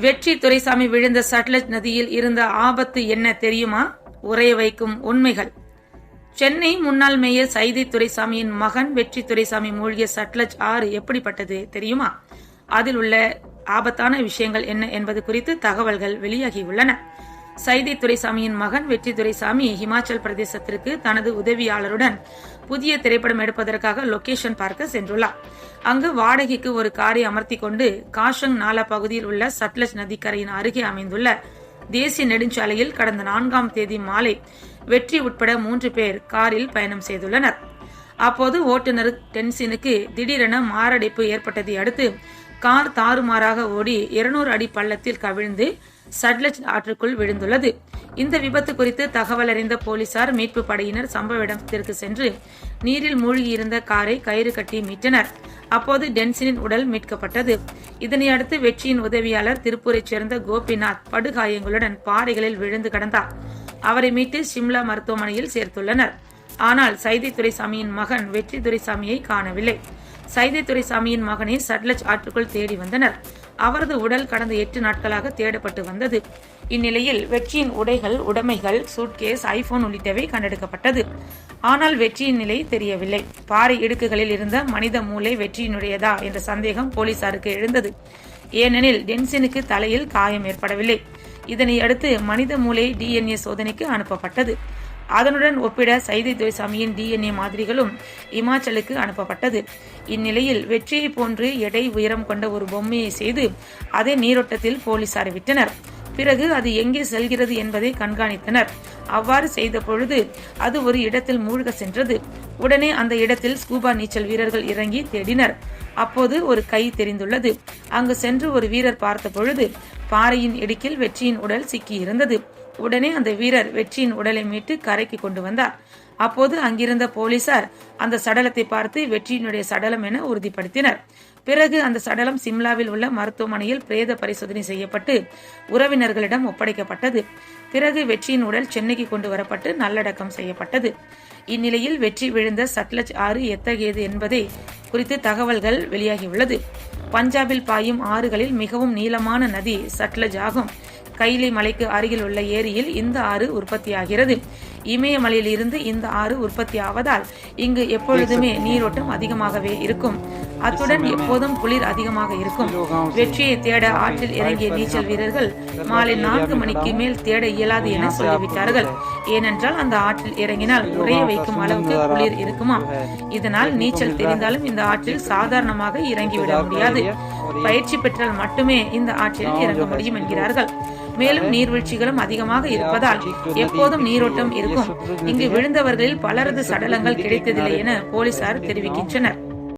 வெற்றி துரைசாமி விழுந்த சட்லஜ் நதியில் இருந்த ஆபத்து என்ன தெரியுமா? உரைய வைக்கும் உண்மைகள். சென்னை முன்னாள் மேயர் சைதி துரைசாமியின் மகன் வெற்றி துரைசாமி மூழ்கிய சட்லஜ் ஆறு எப்படிப்பட்டது தெரியுமா? அதில் உள்ள ஆபத்தான விஷயங்கள் என்ன என்பது குறித்து தகவல்கள் வெளியாகியுள்ளன சைதி துரைசாமியின் மகன் வெற்றி துரைசாமி ஹிமாச்சல் பிரதேசத்திற்கு தனது உதவியாளருடன் புதிய திரைப்படம் எடுப்பதற்காக லொகேஷன் பார்க்க சென்றுள்ளார். அங்கு வாடகைக்கு ஒரு காரை அமர்த்தி கொண்டு காஷங் நாலா பகுதியில் உள்ள சட்லஜ் நதிக்கரையின் அருகே அமைந்துள்ள தேசிய நெடுஞ்சாலையில் கடந்த நான்காம் தேதி மாலை வெற்றி உட்பட மூன்று பேர் காரில் பயணம் செய்துள்ளனர். அப்போது ஓட்டுநர் டென்சினுக்கு திடீரென மாரடைப்பு ஏற்பட்டதை அடுத்து கார் தாறுமாறாக ஓடி 200 அடி பள்ளத்தில் கவிழ்ந்து சட்லஜ் ஆற்றுக்குள் விழுந்துள்ளது. இந்த விபத்து குறித்து தகவல் அறிந்த போலீசார் மீட்பு படையினர் சம்பவ இடத்திற்கு சென்று நீரில் மூழ்கியிருந்த காரை கயிறு கட்டி மீட்டனர். அப்போது டென்சினின் உடல் மீட்கப்பட்டது. இதனையடுத்து வெற்றியின் உதவியாளர் திருப்பூரைச் சேர்ந்த கோபிநாத் படுகாயங்களுடன் பாறைகளில் விழுந்து கடந்தார். அவரை மீட்டு சிம்லா மருத்துவமனையில் சேர்த்துள்ளனர். ஆனால் சைதை துரைசாமியின் மகன் வெற்றி துரைசாமியை காணவில்லை. சைதை துரைசாமியின் மகனை சட்லஜ் ஆற்றுக்குள் தேடி வந்தனர். அவரது உடல் கடந்த எட்டு நாட்களாக தேடப்பட்டு வந்தது. இந்நிலையில் வெற்றியின் உடைகள் உடைமைகள் சூட்கேஸ் ஐபோன் உள்ளிட்டவை கண்டெடுக்கப்பட்டது. ஆனால் வெற்றியின் நிலை தெரியவில்லை. பாறை இடுக்குகளில் இருந்த மனித மூளை வெற்றியினுடையதா என்ற சந்தேகம் போலீசாருக்கு எழுந்தது. ஏனெனில் டென்சினுக்கு தலையில் காயம் ஏற்படவில்லை. இதனை அடுத்து மனித மூளை டிஎன்ஏ சோதனைக்கு அனுப்பப்பட்டது. அதனுடன் ஒப்பிட சைதை துரைசாமியின் டிஎன்ஏ மாதிரிகளும் இமாச்சலுக்கு அனுப்பப்பட்டது. இந்நிலையில் வெற்றியை போன்று எடை உயரம் கொண்ட ஒரு பொம்மையை செய்து அதை நீரோட்டத்தில் போலீசார் விட்டனர். பிறகு அது எங்கே செல்கிறது என்பதை கண்காணித்தனர். அவ்வாறு செய்த பொழுது அது ஒரு இடத்தில் மூழ்க சென்றது. உடனே அந்த இடத்தில் ஸ்கூபா நீச்சல் வீரர்கள் இறங்கி தேடினர். அப்போது ஒரு கை தெரிந்துள்ளது. அங்கு சென்று ஒரு வீரர் பார்த்த பொழுது பாறையின் இடுக்கில் வெற்றியின் உடல் சிக்கியிருந்தது. உடனே அந்த வீரர் வெற்றியின் உடலை மீட்டு கரைக்கு கொண்டு வந்தார். அப்போது அங்கிருந்த போலீசார் அந்த சடலத்தை பார்த்து வெற்றியினுடைய சடலம் என உறுதிப்படுத்தினர். பிறகு அந்த சடலம் சிம்லாவில் உள்ள மருத்துவமனையில் பிரேத பரிசோதனை செய்யப்பட்டு உறவினர்களிடம் ஒப்படைக்கப்பட்டது. பிறகு வெற்றியின் உடல் சென்னைக்கு கொண்டு வரப்பட்டு நல்லடக்கம் செய்யப்பட்டது. இந்நிலையில் வெற்றி விழுந்த சட்லஜ் ஆறு எத்தகையது என்பதை குறித்து தகவல்கள் வெளியாகியுள்ளது. பஞ்சாபில் பாயும் ஆறுகளில் மிகவும் நீளமான நதி சட்லஜ் ஆகும். கைலி மலைக்கு அருகில் உள்ள ஏரியில் இந்த ஆறு உற்பத்தியாகிறது. இமயமலையில் இருந்து இந்த ஆறு உற்பத்தி ஆவதால் இங்கு எப்பொழுதுமே நீரோட்டம் அதிகமாகவே இருக்கும். அத்துடன் எப்போதும் குளிர் அதிகமாக இருக்கும். வெற்றியை தேட ஆற்றில் இறங்கிய நீச்சல் வீரர்கள் மாலை நான்கு மணிக்கு மேல் தேட இயலாது என சொல்லிவிட்டார்கள். ஏனென்றால் அந்த ஆற்றில் இறங்கினால் உறைய வைக்கும் அளவுக்கு குளிர் இருக்குமா? இதனால் நீச்சல் தெரிந்தாலும் இந்த ஆற்றில் சாதாரணமாக இறங்கிவிட முடியாது. பயிற்சி பெற்றால் மட்டுமே இந்த ஆற்றில் இறங்க முடியும் என்கிறார்கள். மேலும் நீர்வீழ்ச்சிகளும் அதிகமாக இருப்பதால் எப்போதும் நீரோட்டம் இருக்கும். இங்கு விழுந்தவர்களில் பலரது சடலங்கள் கிடைத்ததில்லை என போலீசார் தெரிவிக்கின்றனர்.